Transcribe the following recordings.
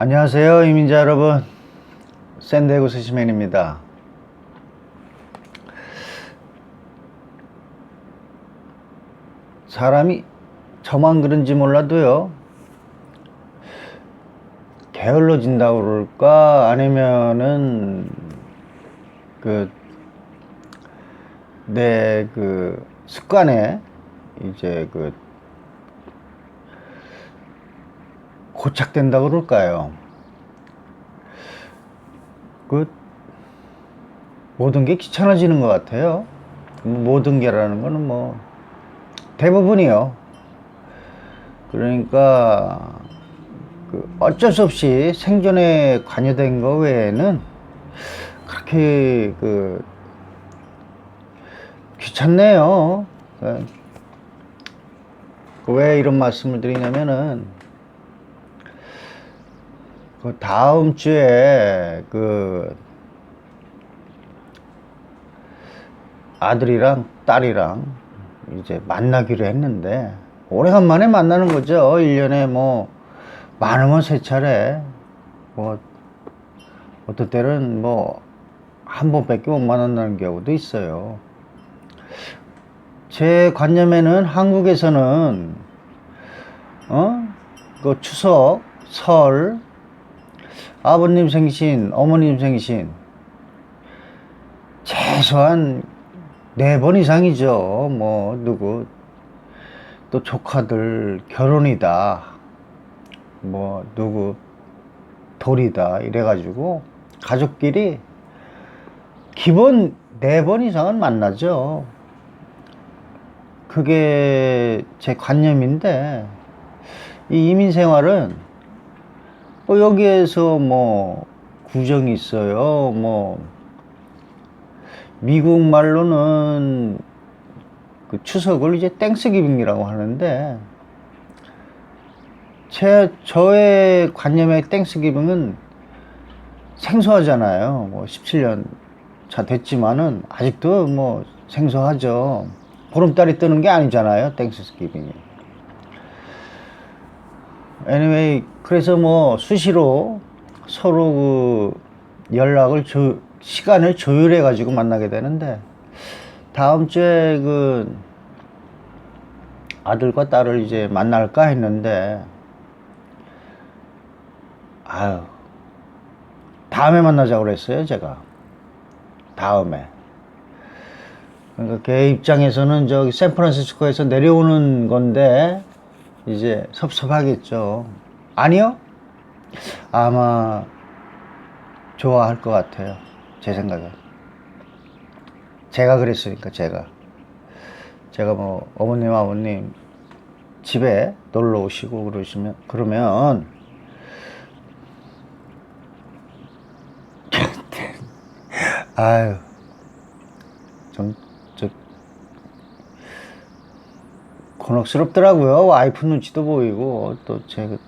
안녕하세요 이민자 여러분. 샌디에고 스시맨입니다. 사람이 저만 그런지 몰라도요 게을러진다고 그럴까? 아니면은 그 내그 습관에 이제 그 고착된다 그럴까요? 그 모든 게 귀찮아지는 것 같아요. 모든 게라는 거는 뭐 대부분이요. 그러니까 그 어쩔 수 없이 생존에 관여된 거 외에는 그렇게 그 귀찮네요. 그 왜 이런 말씀을 드리냐면은 그 다음 주에 그 아들이랑 딸이랑 이제 만나기로 했는데 오래간만에 만나는 거죠. 1년에 뭐 많으면 세 차례 뭐 어떨 때는 뭐 한 번밖에 못 만난다는 경우도 있어요. 제 관념에는 한국에서는 어? 그 추석, 설, 아버님 생신, 어머님 생신 최소한 네 번 이상이죠. 뭐 누구 또 조카들 결혼이다. 뭐 누구 돌이다 이래가지고 가족끼리 기본 네 번 이상은 만나죠. 그게 제 관념인데 이 이민 생활은 뭐 여기에서 뭐 구정이 있어요. 뭐 미국 말로는 그 추석을 이제 땡스기빙이라고 하는데 제 저의 관념의 땡스기빙은 생소하잖아요. 뭐 17년 차 됐지만은 아직도 뭐 생소하죠. 보름달이 뜨는 게 아니잖아요. 땡스기빙이. Anyway 그래서 뭐 수시로 서로 그 연락을 조, 시간을 조율해 가지고 만나게 되는데 다음 주에 그 아들과 딸을 이제 만날까 했는데 아유 다음에 만나자고 그랬어요 제가. 다음에. 그러니까 걔 입장에서는 저기 샌프란시스코에서 내려오는 건데 이제 섭섭하겠죠. 아니요? 아마 좋아할 것 같아요. 제 생각에 제가 그랬으니까 제가. 제가 뭐 어머님 아버님 집에 놀러 오시고 그러시면 그러면 아유 좀저 곤혹스럽더라고요 와이프 눈치도 보이고 또 제가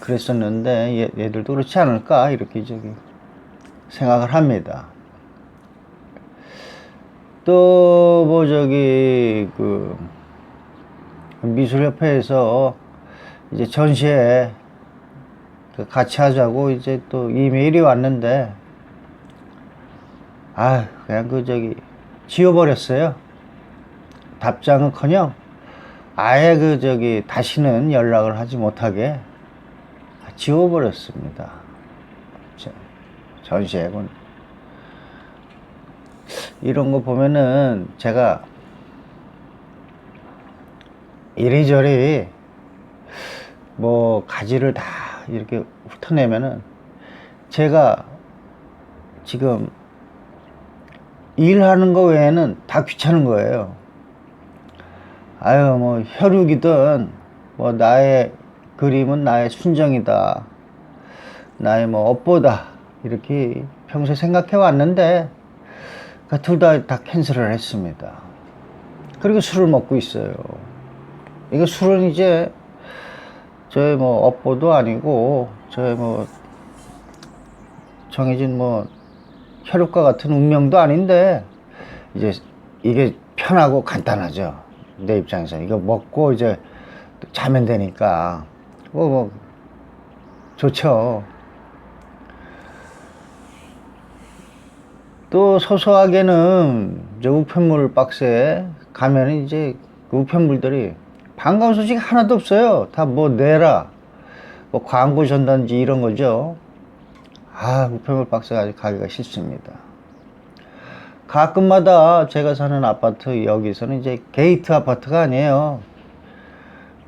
그랬었는데 얘, 얘들도 그렇지 않을까 이렇게 저기 생각을 합니다. 또 뭐 저기 그 미술협회에서 이제 전시회 그 같이 하자고 이제 또 이메일이 왔는데 아 그냥 그 저기 지워버렸어요. 답장은커녕 아예 그 저기 다시는 연락을 하지 못하게 지워버렸습니다. 전시회군. 이런 거 보면은 제가 이리저리 뭐 가지를 다 이렇게 훑어내면은 제가 지금 일하는 거 외에는 다 귀찮은 거예요. 아유, 뭐 혈육이든 뭐 나의 그림은 나의 순정이다. 나의 뭐 업보다. 이렇게 평소에 생각해 왔는데 둘다다 캔슬을 했습니다. 그리고 술을 먹고 있어요. 이거 술은 이제 저의 뭐 업보도 아니고 저의 뭐 정해진 뭐 혈육과 같은 운명도 아닌데 이제 이게 편하고 간단하죠. 내 입장에서 이거 먹고 이제 자면 되니까 뭐, 뭐 좋죠. 또 소소하게는 저 우편물 박스에 가면 이제 그 우편물들이 반가운 소식 하나도 없어요. 다 뭐 내라, 뭐 광고 전단지 이런 거죠. 아, 우편물 박스가 아주 가기가 싫습니다. 가끔마다 제가 사는 아파트 여기서는 이제 게이트 아파트가 아니에요.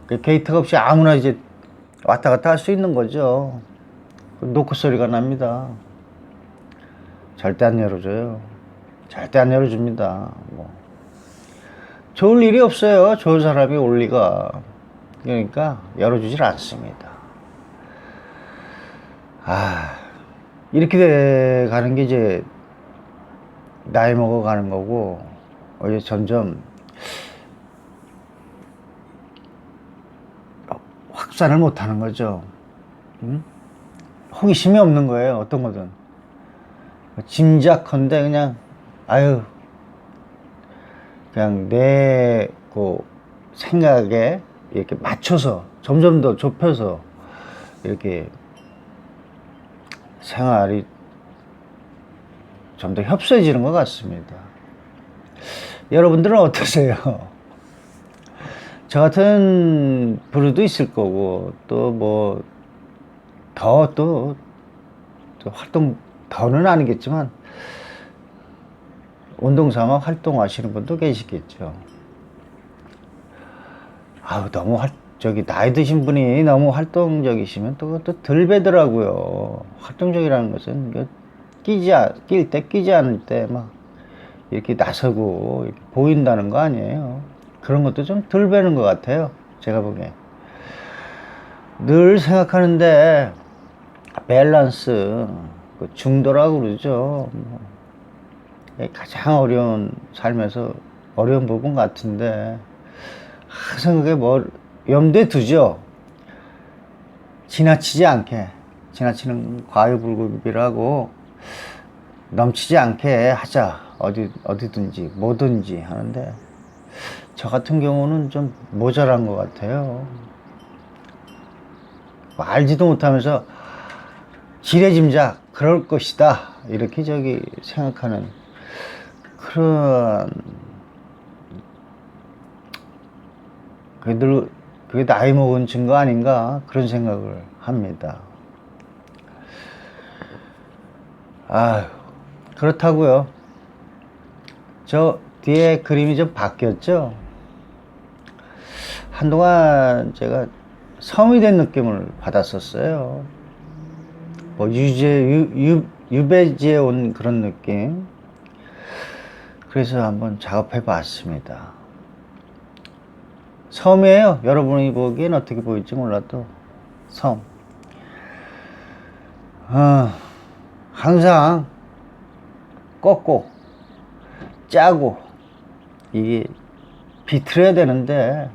그 게이트가 없이 아무나 이제 왔다 갔다 할 수 있는 거죠. 그 노크 소리가 납니다. 절대 안 열어줘요. 절대 안 열어줍니다. 뭐. 좋을 일이 없어요. 좋은 사람이 올 리가. 그러니까 열어주질 않습니다. 아, 이렇게 돼 가는 게 이제 나이 먹어 가는 거고, 어, 이제 점점 확산을 못 하는 거죠. 응? 호기심이 없는 거예요. 어떤 거든. 짐작컨대 그냥, 아유, 그냥 내, 그, 생각에 이렇게 맞춰서, 점점 더 좁혀서, 이렇게 생활이 좀 더 협소해지는 것 같습니다. 여러분들은 어떠세요? 저 같은 부류도 있을 거고, 또 뭐, 더 또, 또 활동, 더는 아니겠지만, 운동 삼아 활동하시는 분도 계시겠죠. 아우, 너무 활, 저기, 나이 드신 분이 너무 활동적이시면 또, 또덜 배더라고요. 활동적이라는 것은, 끼지, 낄 때, 끼지 않을 때 막, 이렇게 나서고, 이렇게 보인다는 거 아니에요. 그런 것도 좀 덜 배는 것 같아요. 제가 보기에. 늘 생각하는데, 밸런스, 그 중도라고 그러죠. 뭐, 가장 어려운 삶에서 어려운 부분 같은데, 항상 그게 뭐, 염두에 두죠. 지나치지 않게, 지나치는 과유불급이라고 넘치지 않게 하자. 어디, 어디든지, 뭐든지 하는데, 저 같은 경우는 좀 모자란 것 같아요. 뭐 알지도 못하면서 지레짐작 그럴 것이다 이렇게 저기 생각하는 그런 그들 그게 나이 먹은 증거 아닌가 그런 생각을 합니다. 아 그렇다고요. 저 뒤에 그림이 좀 바뀌었죠. 한동안 제가 섬이 된 느낌을 받았었어요. 뭐 유재 유, 유 유 배지에 온 그런 느낌. 그래서 한번 작업해 봤습니다. 섬이에요. 여러분이 보기엔 어떻게 보일지 몰라도 섬. 아, 항상 꺾고 짜고 이게 비틀어야 되는데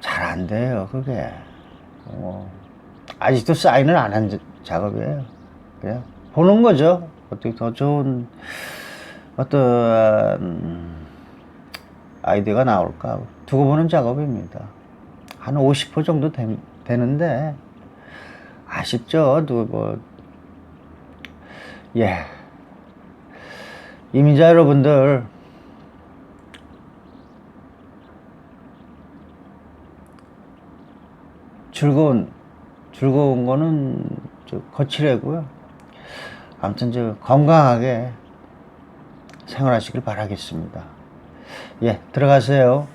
잘 안 돼요 그게. 어, 아직도 사인을 안 한 작업이에요. 그냥 보는 거죠. 어떻게 더 좋은 어떤 아이디어가 나올까 두고 보는 작업입니다. 한 50% 정도 되, 되는데 아쉽죠. 뭐, 예 이민자 여러분들 즐거운 즐거운 거는 저 거칠애고요. 아무튼 저 건강하게 생활하시길 바라겠습니다. 예, 들어가세요.